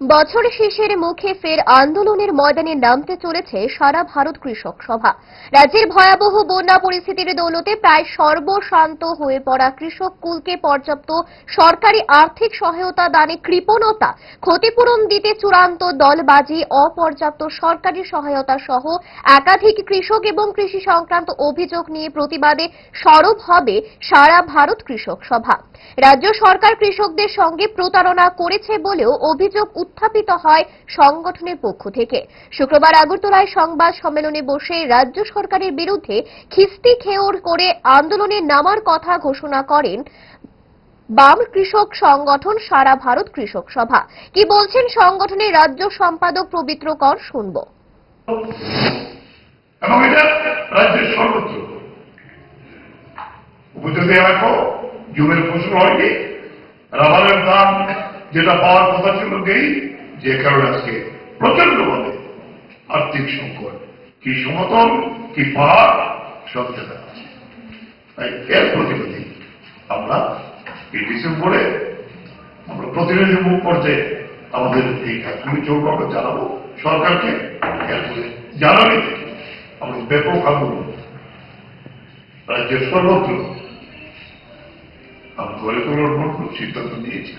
বছর শেষের মুখে ফের আন্দোলনের ময়দানে নামতে চলেছে সারা ভারত কৃষক সভা। রাজ্যের ভয়াবহ বন্যা পরিস্থিতির দৌলতে প্রায় সর্বশান্ত হয়ে পড়া কৃষক কুলকে পর্যাপ্ত সরকারি আর্থিক সহায়তা, দানে কৃপণতা, ক্ষতিপূরণ দিতে চূড়ান্ত দলবাজি, অপর্যাপ্ত সরকারি সহায়তা সহ একাধিক কৃষক এবং কৃষি সংক্রান্ত অভিযোগ নিয়ে প্রতিবাদে সরব হবে সারা ভারত কৃষক সভা। রাজ্য সরকার কৃষকদের সঙ্গে প্রতারণা করেছে বলেও অভিযোগ উত্থাপিত হয় সংগঠনের পক্ষ থেকে। শুক্রবার আগরতলায় সংবাদ সম্মেলনে বসে রাজ্য সরকারের বিরুদ্ধে খিস্তি খেওর করে আন্দোলনে নামার কথা ঘোষণা করেন বাম কৃষক সংগঠন সারা ভারত কৃষক সভা। কি বলছেন সংগঠনের রাজ্য সম্পাদক পবিত্র কর শুনব। রাজ্যের ফসল হয়নি দাম যেটা পাওয়ার কথা ছিল নেই যে কারণে আজকে প্রচণ্ড ভাবে আর্থিক সংকট। কি সমতল, কি পাহাড়, সব জায়গা আছে। এর প্রতিবাদী আমরা এই ডিসেম্বরে আমরা প্রতিনিধিমূলক পর্যায়ে আমাদের এই কাজগুলি চলবে, আমরা জানাব সরকারকে এরপরে জানানি আমরা ব্যাপক আন্দোলন, রাজ্যের সর্বত্র আমরা গড়ে তোলার সিদ্ধান্ত নিয়েছি।